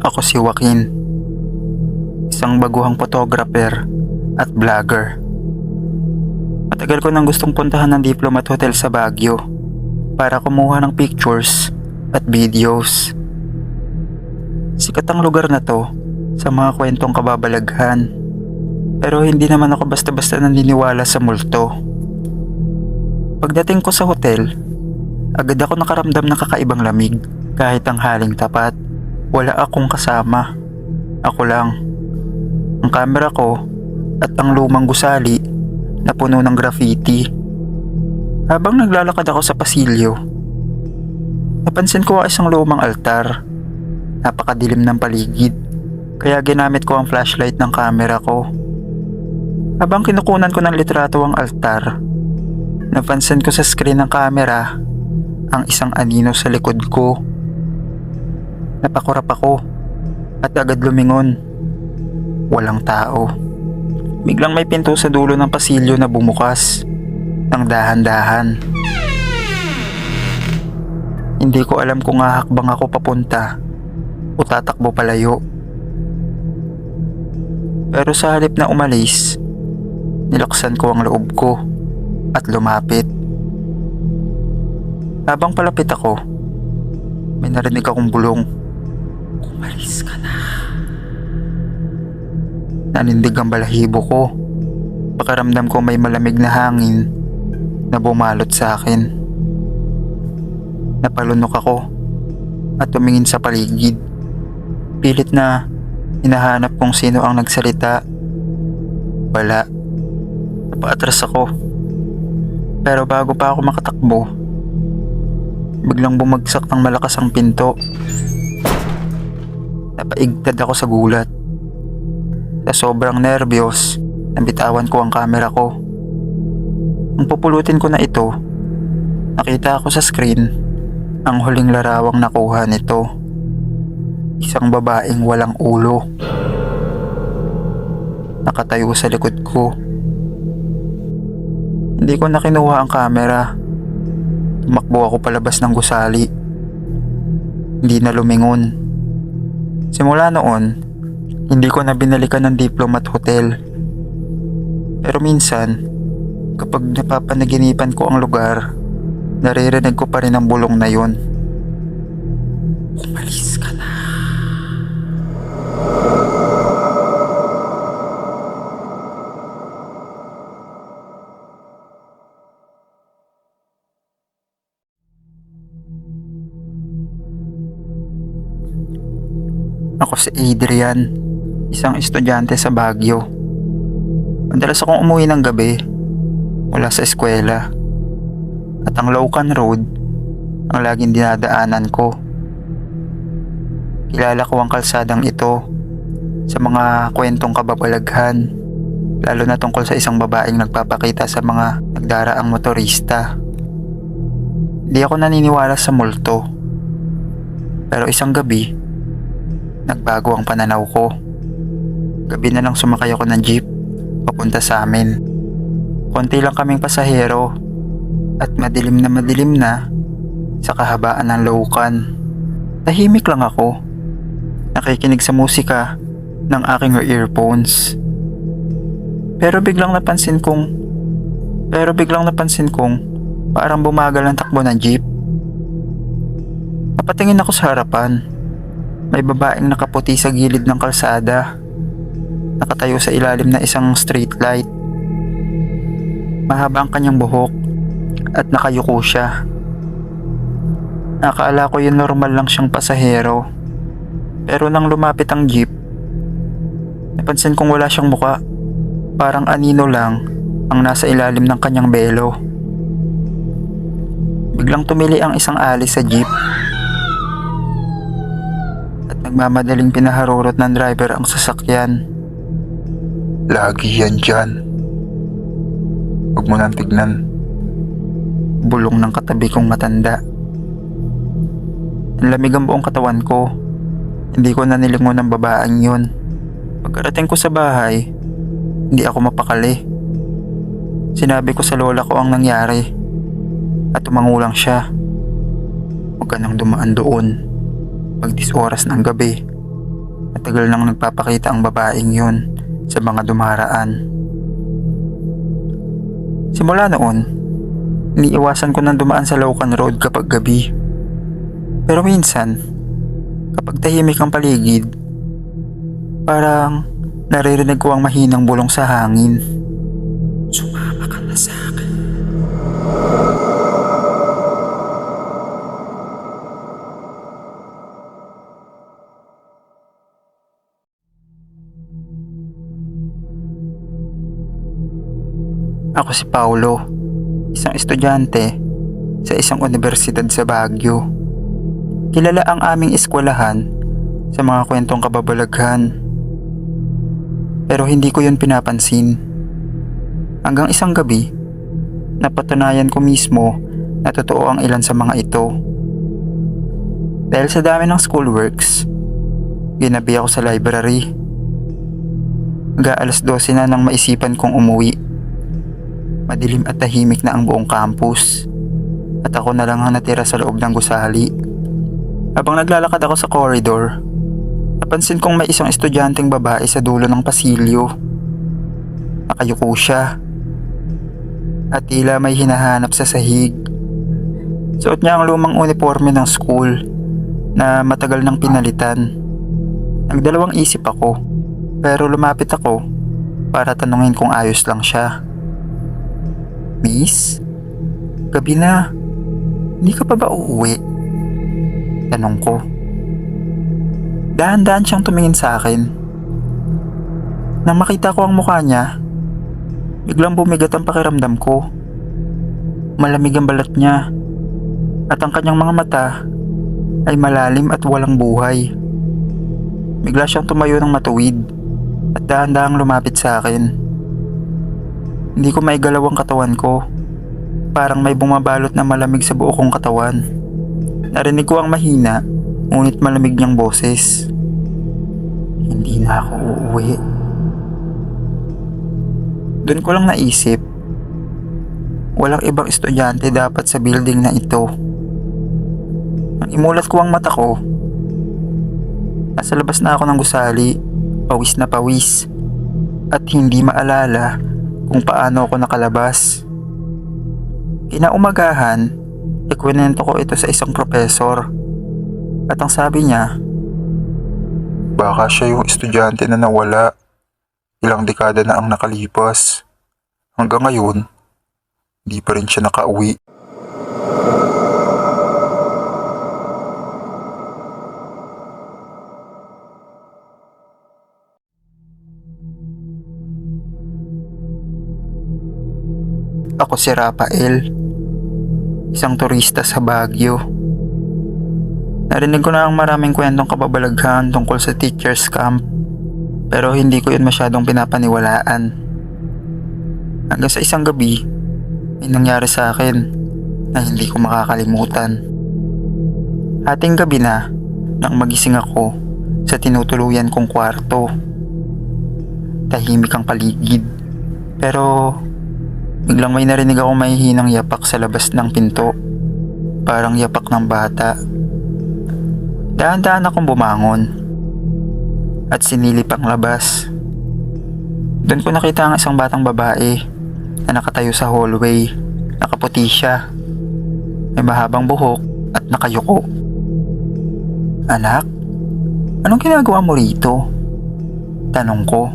Ako si Joaquin. Isang baguhang photographer at vlogger. Matagal ko nang gustong puntahan ng Diplomat Hotel sa Baguio para kumuha ng pictures at videos. Sikat ang lugar na to sa mga kwentong kababalaghan. Pero hindi naman ako basta-basta naniniwala sa multo. Pagdating ko sa hotel, agad ako nakaramdam ng kakaibang lamig kahit ang haling tapat. Wala akong kasama. Ako lang. Ang camera ko at ang lumang gusali na puno ng graffiti. Habang naglalakad ako sa pasilyo, napansin ko ang isang lumang altar. Napakadilim ng paligid, kaya ginamit ko ang flashlight ng camera ko. Habang kinukunan ko ng litrato ang altar, napansin ko sa screen ng camera ang isang anino sa likod ko. Napakurap ako at agad lumingon. Walang tao. Biglang may pinto sa dulo ng pasilyo na bumukas ng dahan-dahan. Hindi ko alam kung hahakbang ako papunta o tatakbo palayo. Pero sa halip na umalis, nilaksan ko ang loob ko at lumapit. Habang palapit ako, may narinig akong bulong. Umalis ka na. Nanindig ang balahibo ko. Pakaramdam ko may malamig na hangin na bumalot sa akin. Napalunok ako at tumingin sa paligid. Pilit na hinahanap kung sino ang nagsalita. Wala. Napaatras ako. Pero bago pa ako makatakbo, biglang bumagsak ng malakas ang pinto. Napaigtad ako sa gulat. Sa sobrang nervyos, nabitawan ko ang camera ko. Ang pupulutin ko na ito, nakita ko sa screen ang huling larawang nakuha nito. Isang babaeng walang ulo. Nakatayo sa likod ko. Hindi ko na kinuha ang camera. Tumakbo ako palabas ng gusali. Hindi na lumingon. Simula noon, hindi ko na binalikan ng Diplomat Hotel. Pero minsan, kapag napapanaginipan ko ang lugar, naririnig ko pa rin ang bulong na yun. Umalis si Adrian, isang estudyante sa Baguio. Madalas akong umuwi ng gabi mula sa eskwela. At ang Locan Road ang laging dinadaanan ko. Kilala ko ang kalsadang ito sa mga kwentong kababalaghan lalo na tungkol sa isang babaeng nagpapakita sa mga nagdaraang motorista. Di ako naniniwala sa multo. Pero isang gabi, nagbago ang pananaw ko. Gabi na lang sumakay ako ng jeep papunta sa amin. Konti lang kaming pasahero at madilim na madilim na sa kahabaan ng Locan. Tahimik lang ako. Nakikinig sa musika ng aking earphones. Pero biglang napansin kong pero biglang napansin kong parang bumagal ang takbo ng jeep. Napatingin ako sa harapan. May babaeng nakaputi sa gilid ng kalsada. Nakatayo sa ilalim na isang street light. Mahaba ang kanyang buhok at nakayuko siya. Nakala ko yun normal lang siyang pasahero. Pero nang lumapit ang jeep, napansin kong wala siyang muka. Parang anino lang ang nasa ilalim ng kanyang belo. Biglang tumili ang isang alis sa jeep nagmamadaling pinaharurot ng driver ang sasakyan. Lagi yan dyan. Huwag mo nang tignan. Bulong ng katabi kong matanda. Ang lamig ang buong katawan ko. Hindi ko na nilingon ang babaeng yun. Pagkarating ko sa bahay, hindi ako mapakali. Sinabi ko sa lola ko ang nangyari at tumangulang siya. Huwag ka nang dumaan doon pag dis oras ng gabi. Matagal nang nagpapakita ang babaeng yun sa mga dumaraan. Simula noon, iniiwasan ko nang dumaan sa Laucan Road kapag gabi. Pero minsan, kapag tahimik ang paligid, parang naririnig ko ang mahinang bulong sa hangin. Ako si Paulo, isang estudyante sa isang universidad sa Baguio. Kilala ang aming eskwelahan sa mga kwentong kababalaghan. Pero hindi ko yun pinapansin. Hanggang isang gabi, napatunayan ko mismo na totoo ang ilan sa mga ito. Dahil sa dami ng schoolworks, ginabi ako sa library. Hanggang alas 12 na nang maisipan kong umuwi. Madilim at tahimik na ang buong campus. At ako na lang ang natira sa loob ng gusali. Habang naglalakad ako sa corridor, napansin kong may isang estudyanteng babae sa dulo ng pasilyo. Nakayuko siya. At tila may hinahanap sa sahig. Suot niya ang lumang uniforme ng school na matagal nang pinalitan. Nagdalawang isip ako pero lumapit ako para tanungin kung ayos lang siya. Miss? Gabi na. Hindi ka pa ba uuwi? Tanong ko. Dahan-dahan siyang tumingin sa akin. Nang makita ko ang mukha niya, biglang bumigat ang pakiramdam ko. Malamig ang balat niya at ang kanyang mga mata ay malalim at walang buhay. Bigla siyang tumayo ng matuwid at dahan-dahang lumapit sa akin. Hindi ko maigalaw ang katawan ko. Parang may bumabalot na malamig sa buo kong katawan. Narinig ko ang mahina, ngunit malamig niyang boses. Hindi na ako uuwi. Doon ko lang naisip, walang ibang estudyante dapat sa building na ito. Nang imulat ko ang mata ko, nasa labas na ako ng gusali, pawis na pawis, at hindi maalala kung paano ako nakalabas. Kinaumagahan, ikwento ko ito sa isang profesor. At ang sabi niya, Baka siya yung estudyante na nawala. Ilang dekada na ang nakalipas. Hanggang ngayon, di pa rin siya nakauwi. Ako si Rafael, isang turista sa Baguio. Narinig ko na ang maraming kwentong kababalaghan tungkol sa teacher's camp, pero hindi ko yun masyadong pinapaniwalaan. Hanggang sa isang gabi, may nangyari sa akin na hindi ko makakalimutan. Ating gabi na nang magising ako sa tinutuluyan kong kwarto. Tahimik ang paligid. Pero biglang may narinig ako mahihinang yapak sa labas ng pinto. Parang yapak ng bata. Dahan-dahan akong bumangon at sinilip ang labas. Doon ko nakita ang isang batang babae na nakatayo sa hallway. Nakaputi siya. May mahabang buhok at nakayuko. Anak, anong ginagawa mo rito? Tanong ko.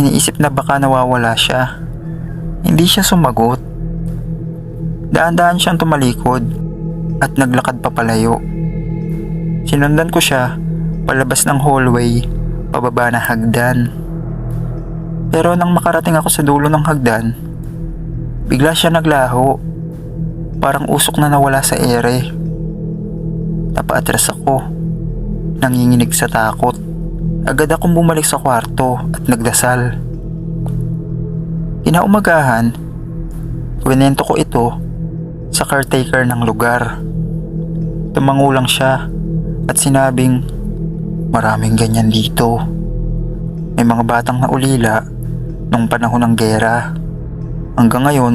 Iniisip na baka nawawala siya. Hindi siya sumagot. Daan-daan siyang tumalikod at naglakad papalayo. Sinundan ko siya palabas ng hallway pababa na hagdan. Pero nang makarating ako sa dulo ng hagdan, bigla siya naglaho. Parang usok na nawala sa ere. Napaatras ako. Nanginginig sa takot. Agad akong bumalik sa kwarto at nagdasal. Kinaumagahan, kwento ko ito sa caretaker ng lugar. Tumangulang siya at sinabing maraming ganyan dito. May mga batang naulila nung panahon ng gera. Hanggang ngayon,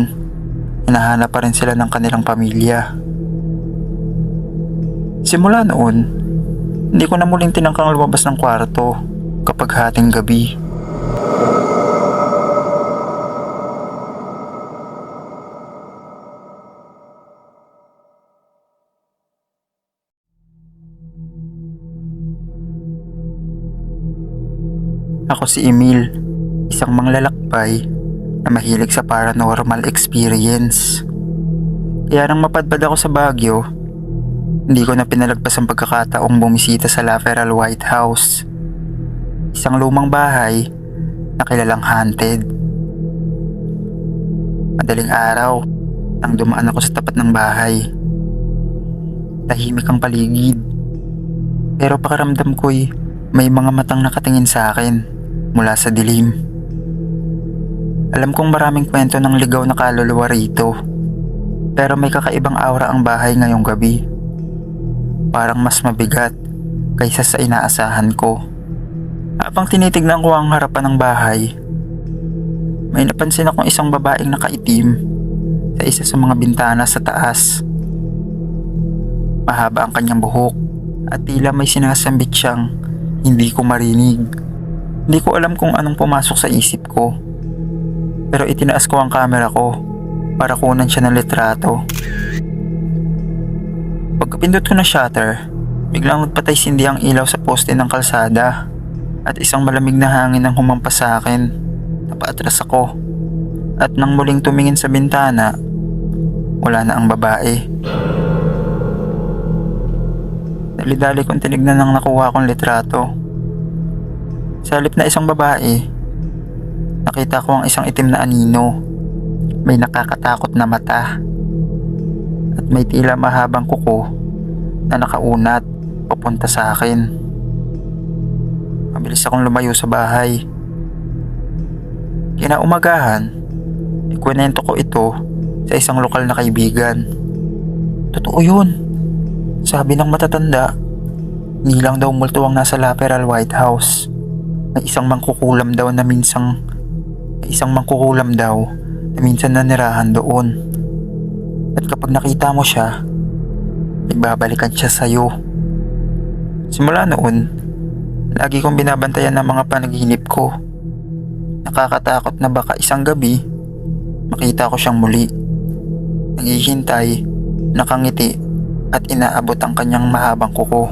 hinahanap pa rin sila ng kanilang pamilya. Simula noon, Hindi ko na muling tinangkang lumabas ng kwarto kapag hating gabi. Ako si Emil, isang manglalakbay na mahilig sa paranormal experience. Kaya nang mapadpad ako sa Baguio, hindi ko na pinalagpas ang pagkakataong bumisita sa La Feral White House. Isang lumang bahay na kilalang haunted. Madaling araw, nang dumaan ako sa tapat ng bahay. Tahimik ang paligid. Pero pakiramdam ko'y may mga matang nakatingin sa akin mula sa dilim. Alam kong maraming kwento ng ligaw na kaluluwa rito. Pero may kakaibang aura ang bahay ngayong gabi. Parang mas mabigat kaysa sa inaasahan ko. Habang tinitignan ko ang harapan ng bahay, may napansin akong isang babaeng nakaitim sa isa sa mga bintana sa taas. Mahaba ang kanyang buhok at tila may sinasambit siyang hindi ko marinig. Hindi ko alam kung anong pumasok sa isip ko. Pero itinaas ko ang camera ko para kunan siya ng litrato. Pagkapindot ko na shutter, biglang nagpatay sindi ang ilaw sa poste ng kalsada at isang malamig na hangin ang humampas sa akin. Napaatras ako at nang muling tumingin sa bintana, wala na ang babae. Dali-dali kong tinignan ang nakuha kong litrato. Sa halip na isang babae, nakita ko ang isang itim na anino. May nakakatakot na mata. At may tila mahabang kuko na nakaunat papunta sa akin. Mabilis akong lumayo sa bahay. Kinaumagahan, ikwento ko ito sa isang lokal na kaibigan. Totoo yun. Sabi ng matatanda, nilang daw multo ang nasa Laperal White House. May isang mangkukulam daw na minsang may isang mangkukulam daw na minsan nanirahan doon. At kapag nakita mo siya, igbabalikan siya sa'yo. Simula noon, lagi kong binabantayan ng mga panaginip ko. Nakakatakot na baka isang gabi, makita ko siyang muli. Naghihintay, nakangiti, at inaabot ang kanyang mahabang kuko.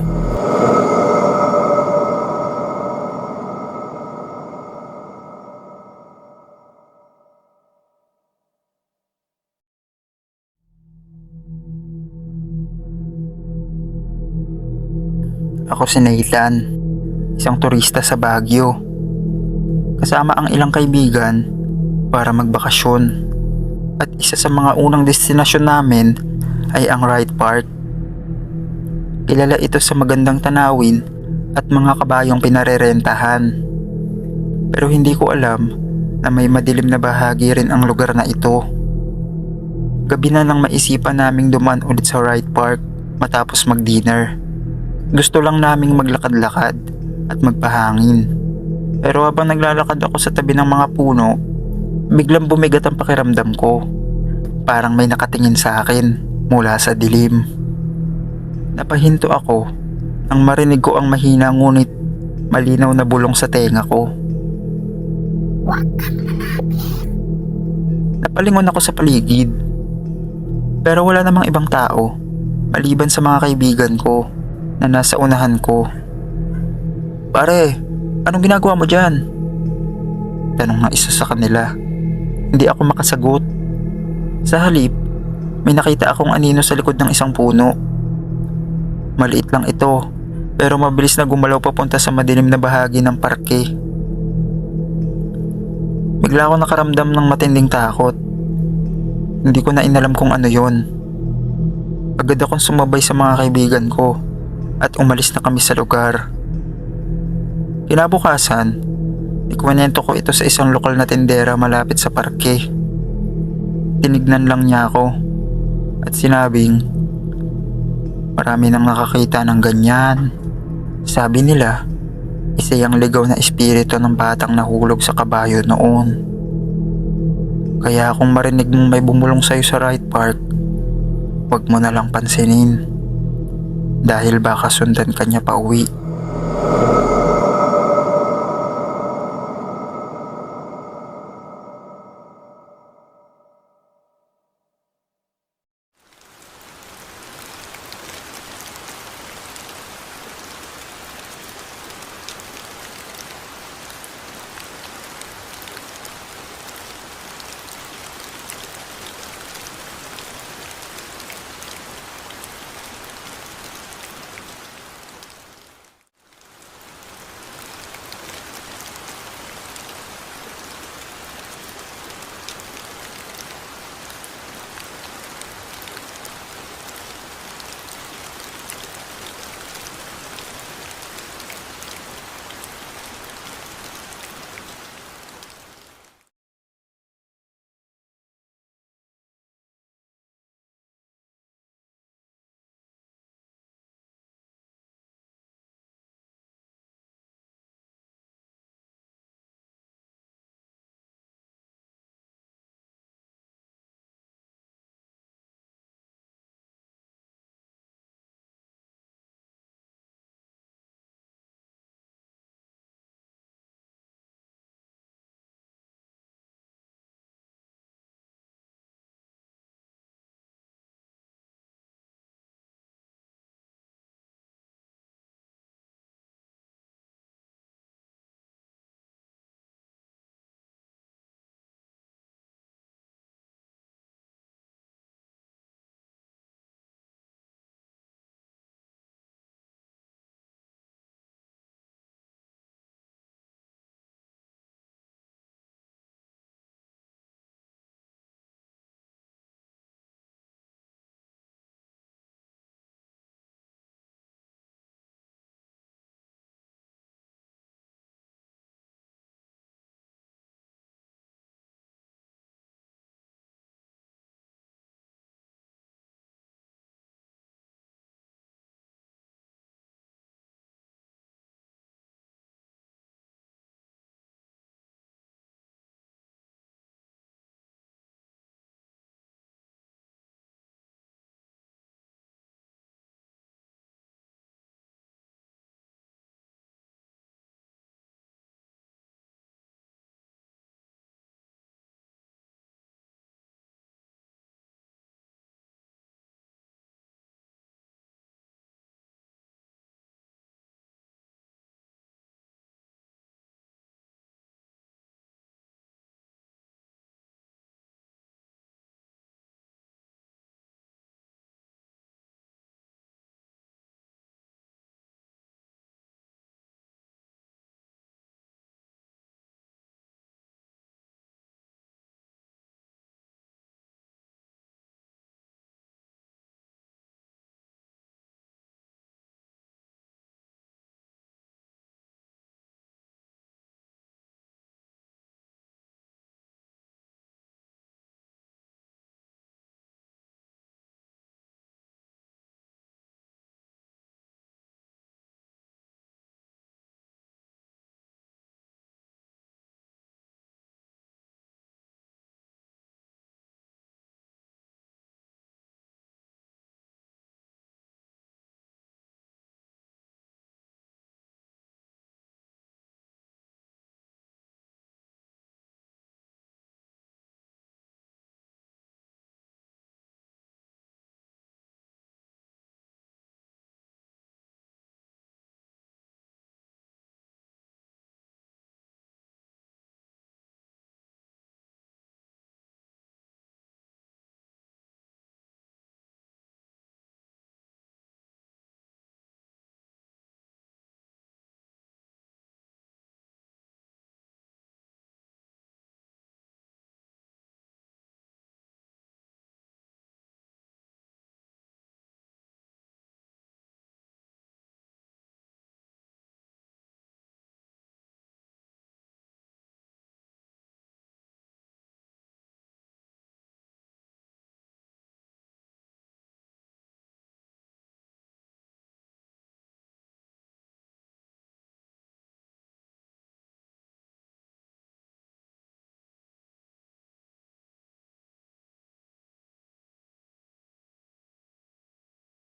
Ako si Nathan, isang turista sa Baguio. Kasama ang ilang kaibigan para magbakasyon. At isa sa mga unang destinasyon namin ay ang Wright Park. Kilala ito sa magandang tanawin at mga kabayong pinarerentahan. Pero hindi ko alam na may madilim na bahagi rin ang lugar na ito. Gabi na nang maisipan naming duman ulit sa Wright Park matapos mag-dinner. Gusto lang naming maglakad-lakad at magpahangin. Pero habang naglalakad ako sa tabi ng mga puno, biglang bumigat ang pakiramdam ko. Parang may nakatingin sa akin mula sa dilim. Napahinto ako nang marinig ko ang mahina ngunit malinaw na bulong sa tenga ko. Napalingon ako sa paligid. Pero wala namang ibang tao maliban sa mga kaibigan ko na nasa unahan ko. Pare, anong ginagawa mo dyan? Tanong ng isa sa kanila. Hindi ako makasagot. Sa halip, may nakita akong anino sa likod ng isang puno. Maliit lang ito, pero mabilis na gumalaw papunta sa madilim na bahagi ng parke. Bigla ako nakaramdam ng matinding takot. Hindi ko na inalam kung ano yon. Agad akong sumabay sa mga kaibigan ko at umalis na kami sa lugar. Kinabukasan, ikwento ko ito sa isang lokal na tindera malapit sa parke. Tinignan lang niya ako at sinabing, marami nang nakakita ng ganyan. Sabi nila, isa yung ligaw na espiritu ng batang nahulog sa kabayo noon. Kaya kung marinig mong may bumulong sa'yo sa right park, huwag mo na lang pansinin. dahil baka sundan kanya pa uwi.